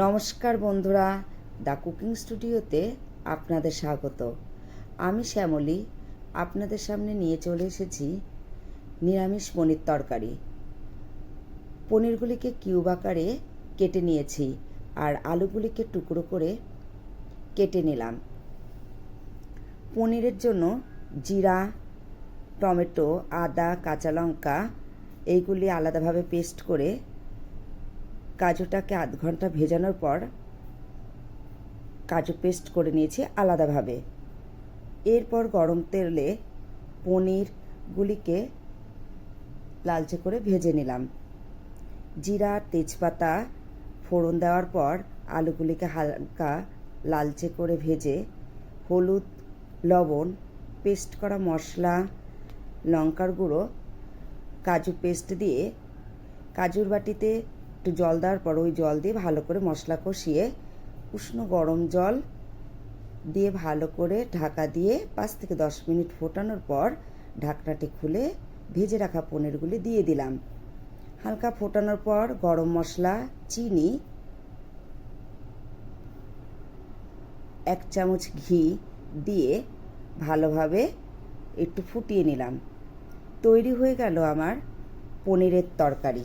নমস্কার বন্ধুরা, the cooking স্টুডিওতে আপনাদের স্বাগত। আমি শ্যামলী, আপনাদের সামনে নিয়ে চলে এসেছি নিরামিষ পনির তরকারি। পনিরগুলিকে কিউব আকারে কেটে নিয়েছি আর আলুগুলিকে টুকরো করে কেটে নিলাম। পনিরের জন্য জিরা, টমেটো, আদা, কাঁচা লঙ্কা, এইগুলি আলাদাভাবে পেস্ট করে কাজুটাকে আধ ঘণ্টা ভেজানোর পর কাজু পেস্ট করে নিয়েছি আলাদাভাবে। এরপর গরম তেলে পনিরগুলিকে লালচে করে ভেজে নিলাম। জিরা, তেজপাতা, ফোড়ন দেওয়ার পর আলুগুলিকে হালকা লালচে করে ভেজে হলুদ, লবণ, পেস্ট করা মশলা, লঙ্কার গুঁড়ো, কাজু পেস্ট দিয়ে কাজুর বাটিতে একটু জল দেওয়ার পর ওই জল দিয়ে ভালো করে মশলা কষিয়ে উষ্ণ গরম জল দিয়ে ভালো করে ঢাকা দিয়ে পাঁচ থেকে দশ মিনিট ফোটানোর পর ঢাকনাটি খুলে ভেজে রাখা পনিরগুলি দিয়ে দিলাম। হালকা ফোটানোর পর গরম মশলা, চিনি, এক চামচ ঘি দিয়ে ভালোভাবে একটু ফুটিয়ে নিলাম। তৈরি হয়ে গেল আমার পনিরের তরকারি।